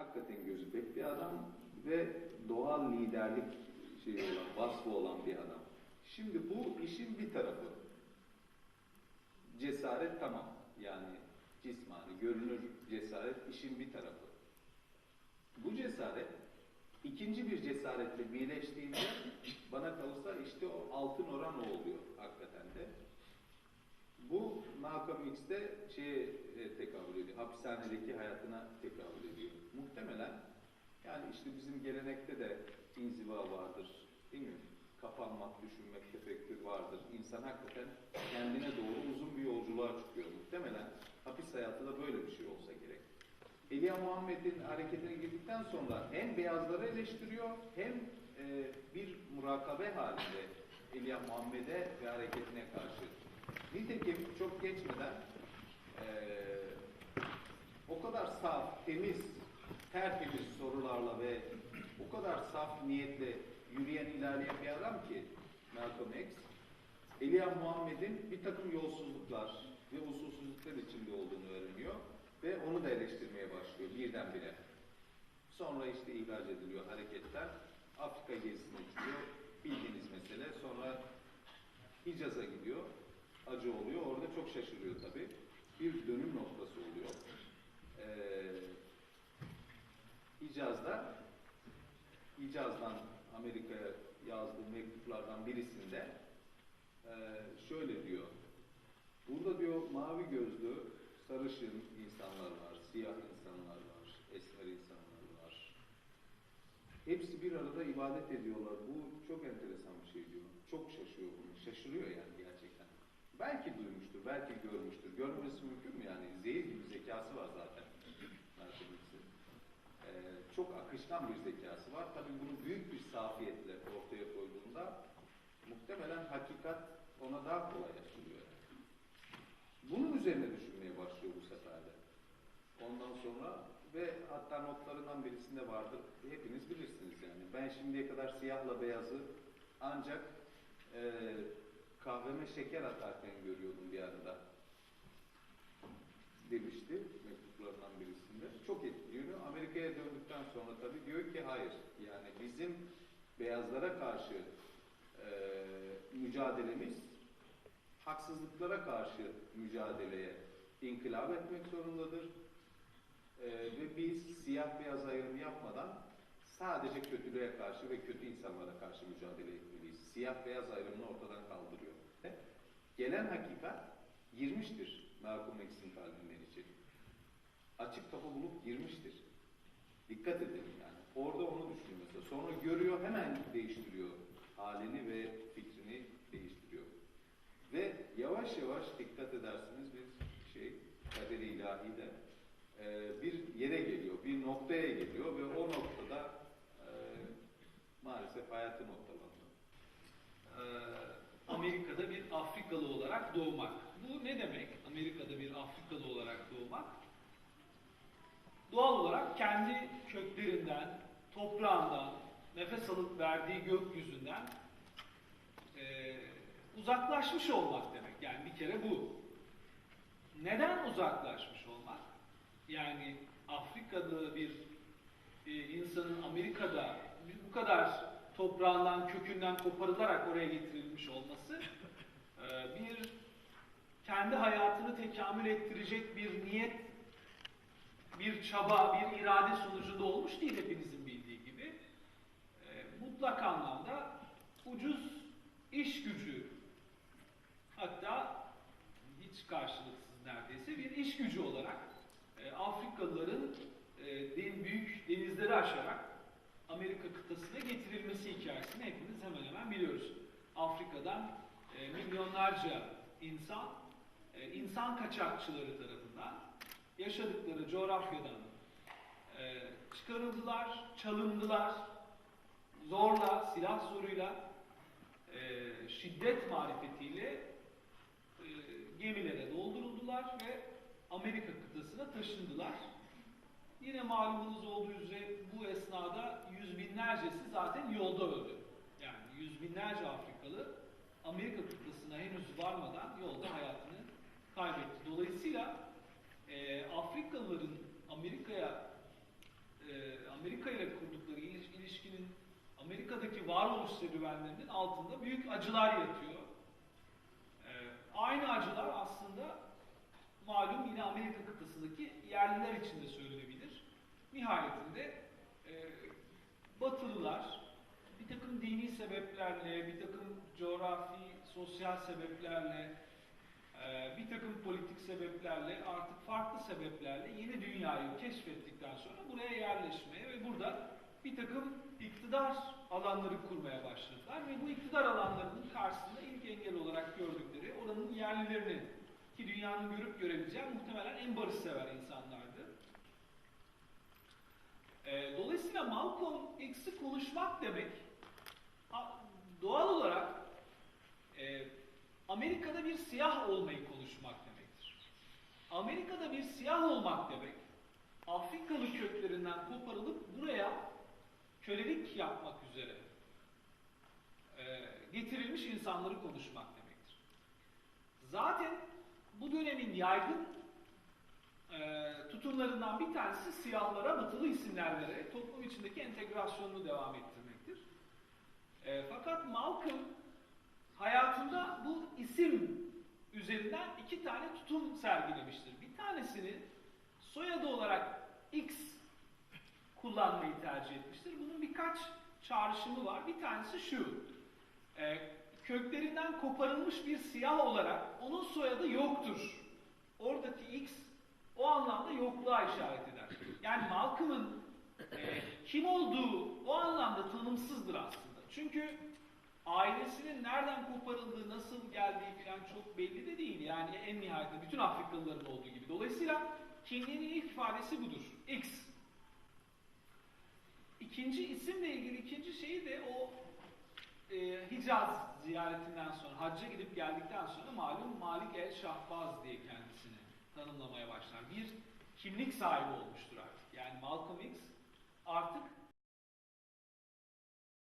hakikaten gözü pek bir adam ve doğal liderlik şeyi olan, vasfı olan bir adam. Şimdi bu işin bir tarafı. Cesaret tamam. Yani cismani, görünür cesaret işin bir tarafı. Bu cesaret ikinci bir cesaretle birleştiğinde bana kalırsa işte o altın oran oluyor hakikaten de. Bu Malcolm X'te şeye e, tekabül ediyor, hapishanedeki hayatına tekabül ediyor. Muhtemelen yani işte bizim gelenekte de inziva vardır, değil mi? Kapanmak, düşünmek, tefekkür vardır. İnsan hakikaten kendine doğru uzun bir yolculuğa çıkıyor. Muhtemelen hapis hayatı da böyle bir şey olsa gerek. Elia Muhammed'in hareketine girdikten sonra hem beyazları eleştiriyor hem e, bir murakabe halinde Elia Muhammed'e ve hareketine karşı. Nitekim çok geçmeden e, o kadar saf, temiz, tertemiz sorularla ve o kadar saf niyetle yürüyen, ilerleyen bir adam ki Malcolm X, Elia Muhammed'in bir takım yolsuzluklar ve usulsüzlükler içinde olduğunu öğreniyor ve onu da eleştirmeye başlıyor birdenbire. Sonra işte ihraç ediliyor hareketler. Afrika gezisine çıkıyor. Bildiğiniz mesele. Sonra Hicaz'a gidiyor. Acı oluyor. Orada çok şaşırıyor tabii. Bir dönüm noktası oluyor. Ee, Hicaz'da Hicaz'dan Amerika'ya yazdığı mektuplardan birisinde e, şöyle diyor. Burada diyor mavi gözlü, sarışın insanlar var, siyah insanlar var, esmer insanlar var. Hepsi bir arada ibadet ediyorlar. Bu çok enteresan bir şey diyor. Çok şaşıyor bunu. Şaşırıyor yani. Belki duymuştur, belki görmüştür. Görmemesi mümkün mü yani? Zehir gibi zekası var zaten. Ee, çok akışkan bir zekası var. Tabii bunu büyük bir safiyetle ortaya koyduğunda muhtemelen hakikat ona daha kolay açılıyor. Bunun üzerine düşünmeye başlıyor bu sefer. Ondan sonra ve hatta notlarından birisinde vardır. Hepiniz bilirsiniz yani. Ben şimdiye kadar siyahla beyazı ancak e, kahveme şeker atarken görüyordum bir arada demişti mektuplarından birisinde. Çok etkiliyor. Amerika'ya döndükten sonra tabii diyor ki hayır. Yani bizim beyazlara karşı e, mücadelemiz haksızlıklara karşı mücadeleye inkılap etmek zorundadır. E, ve biz siyah beyaz ayrımı yapmadan sadece kötülüğe karşı ve kötü insanlara karşı mücadele etmeliyiz. Siyah beyaz ayrımını ortadan kaldırıyor. Gelen hakikat girmiştir Malcolm X'in kalbinden içeri. Açık kapı bulup girmiştir. Dikkat edelim yani. Orada onu düşünüyor. Sonra görüyor hemen değiştiriyor halini ve fikrini değiştiriyor. Ve yavaş yavaş dikkat edersiniz bir şey kader-i ilahi de e, bir yere geliyor, bir noktaya geliyor ve o noktada e, maalesef hayatı noktalanıyor. Ee, Amerika'da bir Afrikalı olarak doğmak. Bu ne demek? Amerika'da bir Afrikalı olarak doğmak. Doğal olarak kendi köklerinden, toprağından, nefes alıp verdiği gökyüzünden e, uzaklaşmış olmak demek. Yani bir kere bu. Neden uzaklaşmış olmak? Yani Afrika'da bir e, insanın Amerika'da bu kadar toprağından, kökünden koparılarak oraya getirilmiş olması bir kendi hayatını tekamül ettirecek bir niyet, bir çaba, bir irade sonucunda olmuş değil hepinizin bildiği gibi. E, mutlak anlamda ucuz iş gücü hatta hiç karşılıksız neredeyse bir iş gücü olarak e, Afrikalıların e, den- büyük denizleri aşarak Amerika kıtasına getirilmesi hikayesini hepimiz hemen hemen biliyoruz. Afrika'dan e, milyonlarca insan, e, insan kaçakçıları tarafından yaşadıkları coğrafyadan e, çıkarıldılar, çalındılar, zorla, silah zoruyla, e, şiddet marifetiyle e, gemilere dolduruldular ve Amerika kıtasına taşındılar. Yine malumunuz olduğu üzere bu esnada yüz binlercesi zaten yolda öldü. Yani yüz binlerce Afrikalı Amerika kıtasına henüz varmadan yolda hayatını kaybetti. Dolayısıyla e, Afrikalıların Amerika'ya e, Amerika ile kurdukları iliş- ilişkinin Amerika'daki varoluş serüvenlerinin altında büyük acılar yatıyor. Ee, aynı acılar aslında malum yine Amerika kıtasındaki yerliler için de söylenebilir. Nihayetinde e, Batılılar bir takım dini sebeplerle, bir takım coğrafi, sosyal sebeplerle, e, bir takım politik sebeplerle, artık farklı sebeplerle yeni dünyayı keşfettikten sonra buraya yerleşmeye ve burada bir takım iktidar alanları kurmaya başladılar ve bu iktidar alanlarının karşısında ilk engel olarak gördükleri oranın yerlilerini ki dünyanın görüp görebileceği muhtemelen en barışsever insanlardı. Ee, dolayısıyla Malcolm X'i konuşmak demek doğal olarak e, Amerika'da bir siyah olmayı konuşmak demektir. Amerika'da bir siyah olmak demek, Afrikalı köklerinden koparılıp buraya kölelik yapmak üzere e, getirilmiş insanları konuşmak demektir. Zaten bu dönemin yaygın e, tutumlarından bir tanesi siyahlara batılı isimler toplum içindeki entegrasyonunu devam ettirmektir. E, fakat Malcolm hayatında bu isim üzerinden iki tane tutum sergilemiştir. Bir tanesini soyadı olarak X kullanmayı tercih etmiştir. Bunun birkaç çağrışımı var. Bir tanesi şu. e, köklerinden koparılmış bir siyah olarak onun soyadı yoktur. Oradaki X o anlamda yokluğa işaret eder. Yani Malcolm'ın e, kim olduğu o anlamda tanımsızdır aslında. Çünkü ailesinin nereden koparıldığı, nasıl geldiği falan çok belli de değil. Yani en nihayetinde bütün Afrikalıların olduğu gibi. Dolayısıyla kimliğinin ilk ifadesi budur. X. İkinci isimle ilgili ikinci şeyi de o e, Hicaz ziyaretinden sonra, hacca gidip geldikten sonra malum Malik el Şahbaz diye kendisini tanımlamaya başlar. Bir kimlik sahibi olmuştur artık. Yani Malcolm X artık